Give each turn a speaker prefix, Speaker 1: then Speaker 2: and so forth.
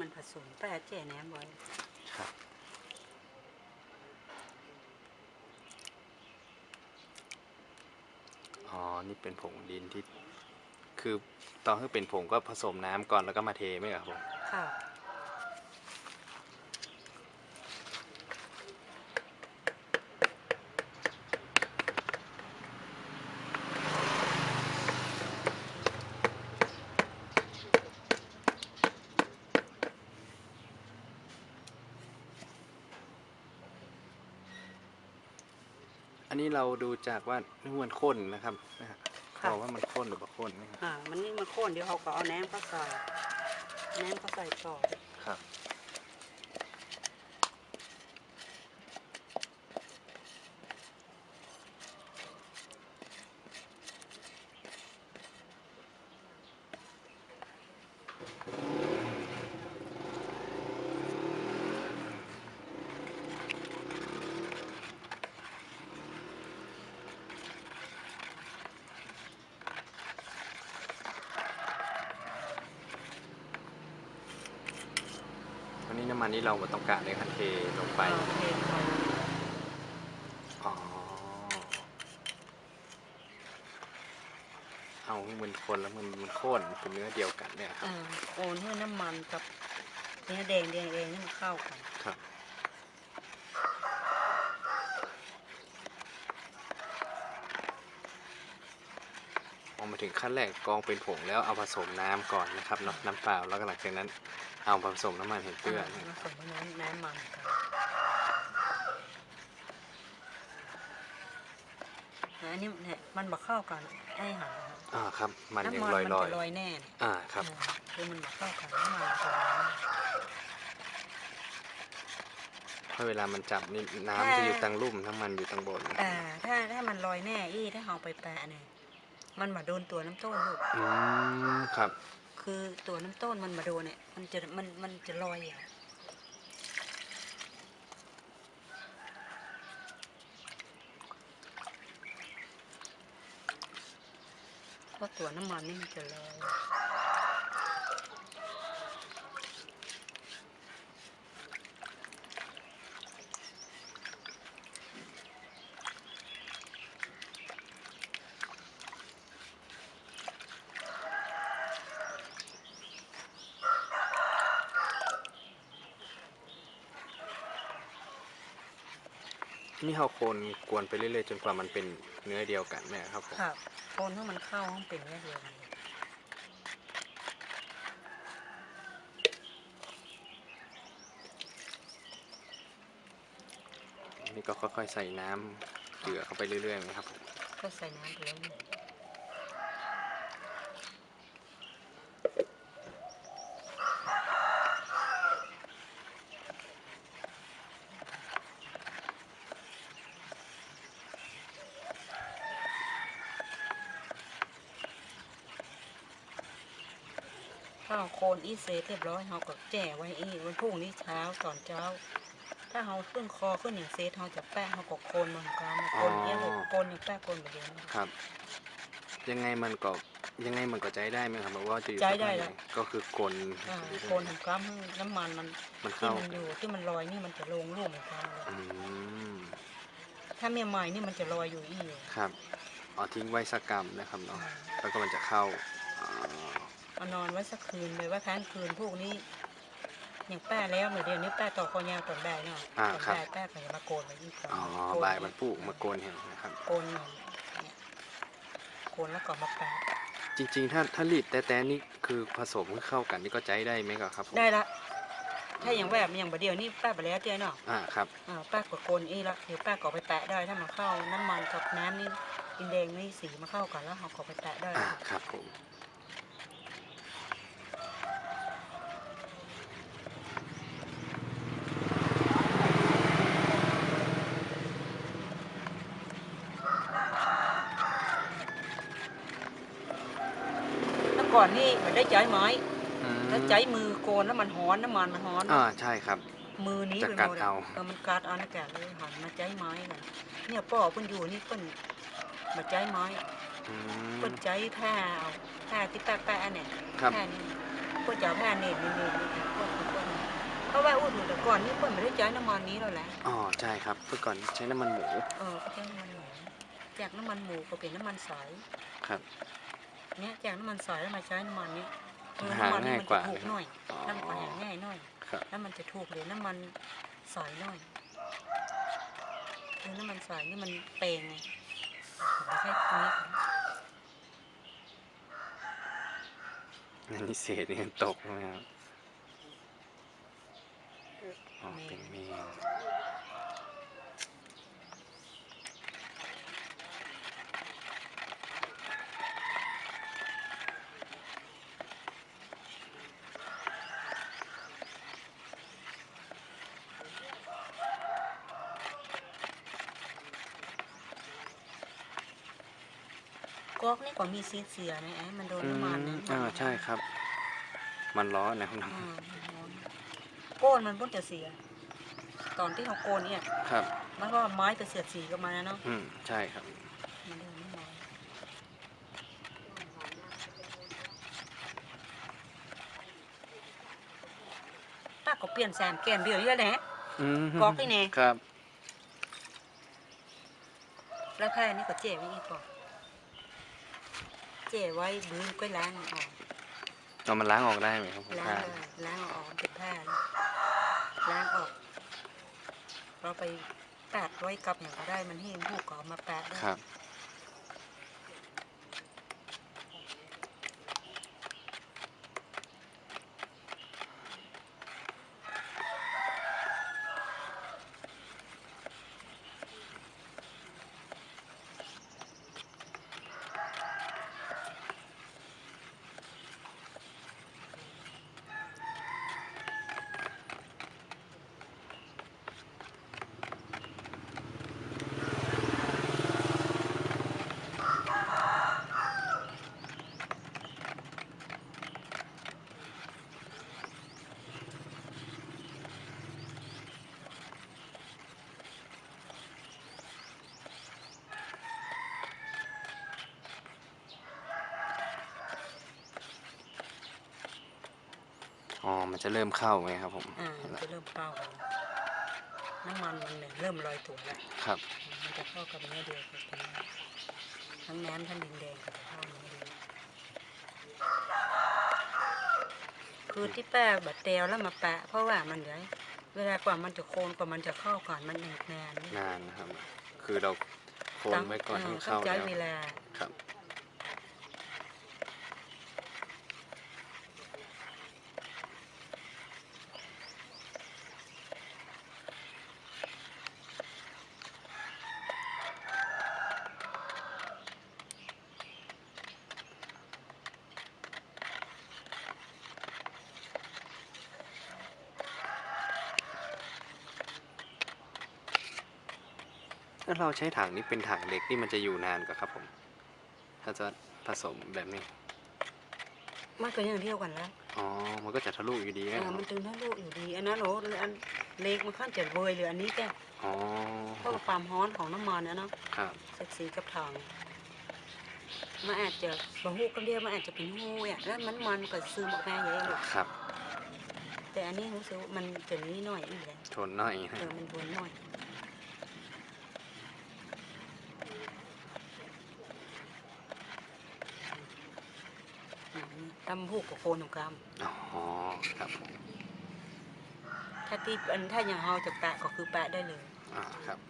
Speaker 1: มันผสมแป้เจ๊แหนมไว้
Speaker 2: ครับอ๋อ นี่เป็นผงดินที่ คือตอนที่เป็นผงก็ผสมน้ำก่อนแล้วก็มาเทไหมครับผม
Speaker 1: ค่ะ
Speaker 2: นนี้เราดูจากว่านี่มันข้นนะครับนะฮะ
Speaker 1: ค่ะ
Speaker 2: บอกว่ามันข้นหรือเปล่าข้นนะครับ
Speaker 1: อ่ามันนี่มันข้นเดี๋ยวเขาก็เอาแหนมเข้าใส่แหนมเข้าใส่ต่อ
Speaker 2: ครับ นนี้น้ำมันนี้เราต้องการเลยครับเทลงไป
Speaker 1: เอาเทไป
Speaker 2: อ๋อ เอามันคนแล้วมันมันข้นเป็นเนื้อเดียวกันเนี่ยครับ
Speaker 1: อ่าโอนให้น้ำมันกับเนื้อแดงแดงเองให้มันเข้ากัน
Speaker 2: ครับ พอมา ถึงขั้นแรกกรองเป็นผงแล้วเอาผสมน้ำก่อนนะครับเนาะน้ำเปล่าแล้วก็หลังจากนั้นเอาผสมน้ำมันเห็นเตื้อน
Speaker 1: ผสมน้ำน้ำมันกันอันนี้เนี่ยมันมาเข้ากันไอ้หัน
Speaker 2: อ่าครับ มันยัง
Speaker 1: น้ำ
Speaker 2: ล
Speaker 1: มั
Speaker 2: อย
Speaker 1: มั
Speaker 2: ลอย
Speaker 1: จะลอยแน่
Speaker 2: ๆอ่าครับ
Speaker 1: อ่าคือมันมาเข้ากันน้ำมันกับน้
Speaker 2: เพราะเวลามันจับนี่น้ำจะอยู่ตังลุ่มน้ำมันอยู่ตังบนำ
Speaker 1: อ่าถ้าถ้ามันลอยแน่อี้ถ้าเอาไปแปะเนี่ย มันมาโดนตัวน้ำต้นลูก
Speaker 2: อืมครับ
Speaker 1: คือตัวน้ำต้นมันมาโดนเนี่ย มันจะมันมันจะลอยอะเพราะตัวน้ำมันนี่มันจะลอย
Speaker 2: นี่เราคนกวนไปเรื่อยๆจนกว่ามันเป็นเนื้อเดียวกันเนี่ยครับผม
Speaker 1: ครับคนถ้ามันเข้ามันเป็นแค่เดียวกัน
Speaker 2: นี่ก็ค่อยๆใส่น้ำเกลือเข้าไปเรื่อยๆนะครับผม
Speaker 1: ก็ใส่น้ำไปแล้วนี่ ถ้าเราโคนอีเซตเรียบร้อยเราก็แจ่ไว้อีวันพรุ่งนี้เช้าตอนเช้า ถ้าเราขึ้นคอขึ้นอย่างเซตเราจะแปะเราก็โคนมันกลางโคนเนี้ยเลยโคนอย่างแปะโคนแบบนี้
Speaker 2: ครับ ยังไงมันก็ยังไงมันก็ใจได้ไหมครับแบบว่าจะอยู่
Speaker 1: ใจ
Speaker 2: สัก
Speaker 1: ได้
Speaker 2: เท่าไห
Speaker 1: แล้
Speaker 2: ร่
Speaker 1: ว
Speaker 2: ก็คือกลน
Speaker 1: อ่าโคนทำกล้ามให้น้ำมันมัน
Speaker 2: มัน
Speaker 1: ที่
Speaker 2: เข้า
Speaker 1: มันอยู่ที่มันลอยนี่มันจะลงรูปเหมือนกันเลย
Speaker 2: อืม
Speaker 1: ถ้าเมียใหม่นี่มันจะลอยอยู่อีอยู่
Speaker 2: ครับเอาทิ้งไว้สักกรรมนะครับเนาะแล้วก็มันจะเข้าอ๋อ
Speaker 1: เอานอนไว้สักคืนเลยว่าค้างคืนพวกนี้อย่างแป้แล้วเดี๋ยวนี้แป้ต่อคอยาวตอนได้เนาะตอนได้แป้ก็จะมาโกนไว้อีกก่อน
Speaker 2: อ๋อ
Speaker 1: โกน
Speaker 2: บ่ายมันปลูกมาโกนเห็นนะครับ
Speaker 1: โกนหน่อยเนี่ยโกนแล้วก็มาแปะ
Speaker 2: จริงๆ ถ้าถ้ารีดแต่แต่นี่คือผสมให้เข้ากันนี่ก็ใจได้ไหมครับผม
Speaker 1: ได้ละถ้าอย่างแบบอย่างบดเดียวนี่แป้ไปแล้วเจ๊เนาะ
Speaker 2: อ่าครับ
Speaker 1: อ่าแป้กดโกนอีละเดี๋ยวแป้ก็เอาไปแปะได้ถ้ามันเข้าน้ำมันกับน้ำนี่ดินแดงนี่สีมาเข้ากันแล้วเราก็ไปแปะได้
Speaker 2: อ่าครับผม
Speaker 1: ก่อนนี่มันได้ใจไม้
Speaker 2: อืม
Speaker 1: แล้วใจมือโกนแล้วมันฮ้อนน้ำมันมันฮ้อน
Speaker 2: อ่าใช่ครับ
Speaker 1: มือนี้
Speaker 2: จะ
Speaker 1: ไป
Speaker 2: กัด
Speaker 1: หมด
Speaker 2: เอา
Speaker 1: เออมันกัดเอานะแกเลยหันมาใจไม้กันเนี่ยป่อเพิ่นอยู่นี่เพิ่นมาใจไม้
Speaker 2: อืม
Speaker 1: เพิ่นใจแพ้เอาแพ้ที่แปะแปะเนี่ย
Speaker 2: ครับ
Speaker 1: แพ้นี่เพิ่นจะเอาแพ้เน็ตนี่นี่นี่เพิ่นเพิ่นเพราะว่าอู้ถึงแต่ก่อนนี่เพิ่นไม่ได้ใช้น้ำมันนี้แล้วแหละ
Speaker 2: อ๋อใช่ครับเมื่อก่อนใช้น้ำมันหมู
Speaker 1: เออก็ใช้น้ำมันหมูจากน้ำมันหมูก็เป็นน้ำมันใส
Speaker 2: ครับ
Speaker 1: เนี่ยจากน้ำมันใสแล้วมาใช้น้ำมันนี้เออ
Speaker 2: หา
Speaker 1: น้ำมันนี้
Speaker 2: ง่าย
Speaker 1: มัน
Speaker 2: กว่า
Speaker 1: จะถูกหน่อย
Speaker 2: อ๋อ
Speaker 1: น้ำมันหาง่ายหน่อย
Speaker 2: ครับ
Speaker 1: แล้วมันจะถูกเลยน้ำมันใสหน่อยคือน้ำมันใสนี่มันเปลงไงไม่ใช่ตรงนี้
Speaker 2: นั่นนี่เศษนี่มันตกใช่ไหมครับอ๋อเป็นเมน
Speaker 1: อกนี่ก็มีซีดเสียนะแอะมันโดน
Speaker 2: อื
Speaker 1: น้ำมัน
Speaker 2: ม
Speaker 1: นะ
Speaker 2: อ่าใช่ครับ มันร้อนนะครับ
Speaker 1: อ่ามันร้อนโก้นมันเพิ่งจะเสีย ตอนที่เขาโกนเนี่ย
Speaker 2: ครับ
Speaker 1: มันก็ไม้ไปเสียดสีกับมันนะเนาะ
Speaker 2: อืมใช่ครับ
Speaker 1: มันโดนน้ำมันป้าก็เปลี่ยนแซมแกนเดียวนี่แหละ
Speaker 2: อืม
Speaker 1: กรอกนี่แน่
Speaker 2: ครับ
Speaker 1: แล้วแพ้นี่ก็เจ๋ไว้อีกก่อน เจ๋ไว้บืนก็ล้างออก
Speaker 2: เอามันล้างออกได้ไหมครับผม
Speaker 1: ล้าง
Speaker 2: ผ้า
Speaker 1: เลยล้างออกเป็นผ้านะล้างออก เราไปแปะไว้กับอย่างก็ได้มันให้หูกก็เอามาแปะได้
Speaker 2: ครับ อ๋อ มันจะเริ่มเข้าไหมครับผม
Speaker 1: อ่ามันจะเริ่มเข้ากันน้ำมันมันเนี่ยเริ่มลอยตัวแล้ว
Speaker 2: ครับ
Speaker 1: มันจะเข้ากับเนื้อเดียวกับนี้ทั้งน้ำทั้งดินแดงก็จะเข้าเนื้อเดียวคือที่แปะแบบเตลแล้วมาแปะ เพราะว่ามันเดี๋ยวเวลากว่ามันจะโคนกว่ามันจะเข้าก่อนมันอีกนาน
Speaker 2: นานนะครับ คือเราโคนไว้ก่อนให้มันเข้า
Speaker 1: ต้องใช้
Speaker 2: แล้ว
Speaker 1: เวลา
Speaker 2: ครับ ถ้าเราใช้ถังนี้เป็นถังเล็กนี่มันจะอยู่นานกว่าครับผม ถ้าจะผสมแบบนี้
Speaker 1: มันก็ยังเที่ยวกันแล้ว
Speaker 2: อ๋อ มันก็จะทะลุอยู่ดี
Speaker 1: เอ
Speaker 2: นะ
Speaker 1: อมันตึงทั้งลูกอยู่ดี อันนั้นโหอันเล็กมันขั้นจะเวยหรืออันนี้แก
Speaker 2: อ๋อ
Speaker 1: เพราะว่าความร้อนของน้ำมันเนี่ยเนาะ
Speaker 2: ครับ
Speaker 1: เซ็กซีกับทางมันอาจจะบะฮูกันเดียวมันอาจจะเป็นหูอะแล้วมันมันก็ซึมออกมาเยอะเลย
Speaker 2: ครับ
Speaker 1: แต่อันนี้รู้สึกว่ามันจะนี้หน่อยอีกแล้ว
Speaker 2: ทนหน่อยนะ
Speaker 1: เออมันทวนหน่อย อืมตำหูกกับโคนของกรรม
Speaker 2: อ๋อครับผม
Speaker 1: ถ้าที่อันถ้าอย่างเฮาจะแปะก็คือแปะได้เลย
Speaker 2: อ่าครับ
Speaker 1: อ